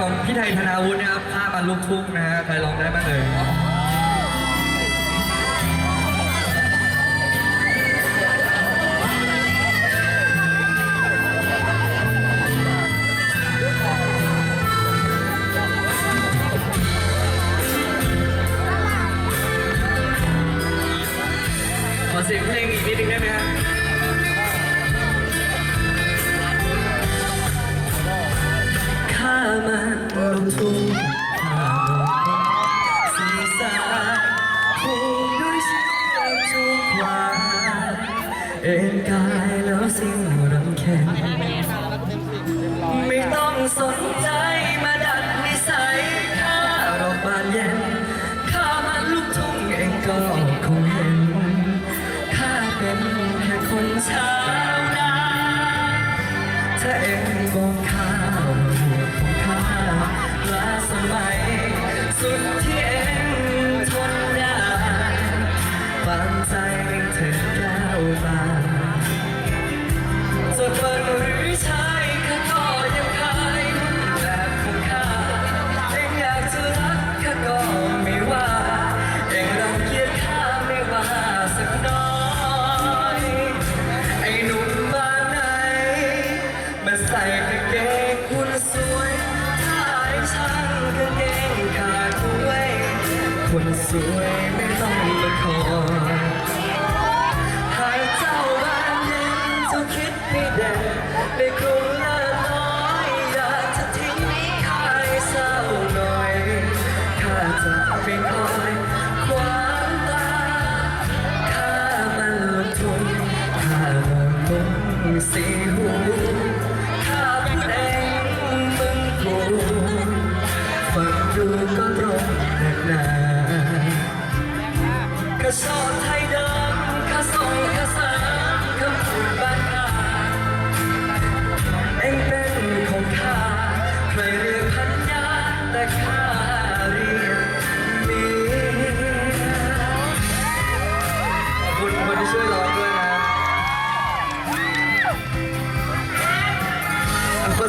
ของพี่ไทยธนาวุฒินะครับข้ามันลูกทุ่งนะฮะใครร้องได้บ้างเอ่ยขอเสียงเพลงอีกนิดนึงได้ไหมฮะข้ ลงทุนข้านศีรษะผูกด้วยเชือกจูงควายเอ็นกายแล้วสิ่งรำแข็งไม่ต้องสนใจ คนสวยไม่ต้องละคร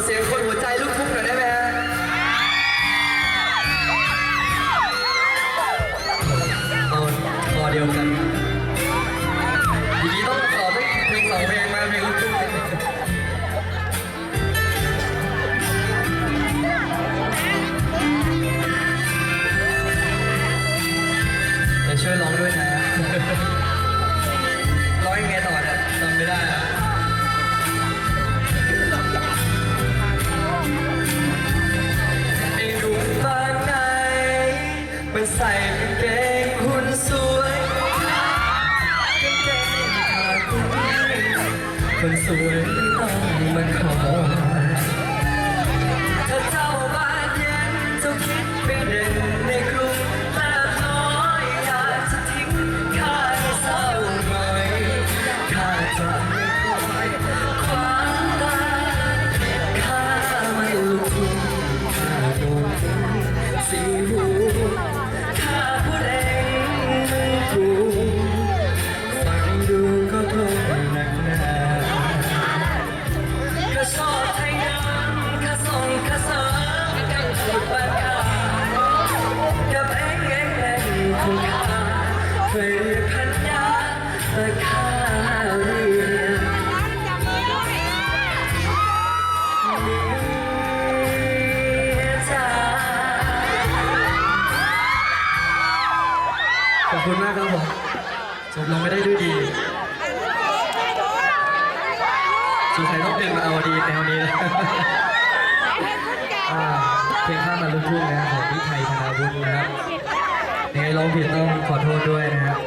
เสียงคนหัวใจลูกทุ่งหน่อยได้ไหมฮะเอาคอเดียวกันอย่างนี้ต้องขอสักเพลงสองเพลงมาเพลงลูกทุ่งช่วยร้องด้วยนะร้องยังไงต่อเนี่ยจำไม่ได้ วยไม่ต้องมาขอ ขอบคุณมากครับผมจบลงไม่ได้ด้วยดีสุดท้ายต้องเปลี่ยนมาเอาดีแนวนี้นะเพลงข้ามมาลูกทุ่งนะครับของพี่ไทยธนาวุฒินะครับยังไงร้องผิดต้องขอโทษด้วยนะครับ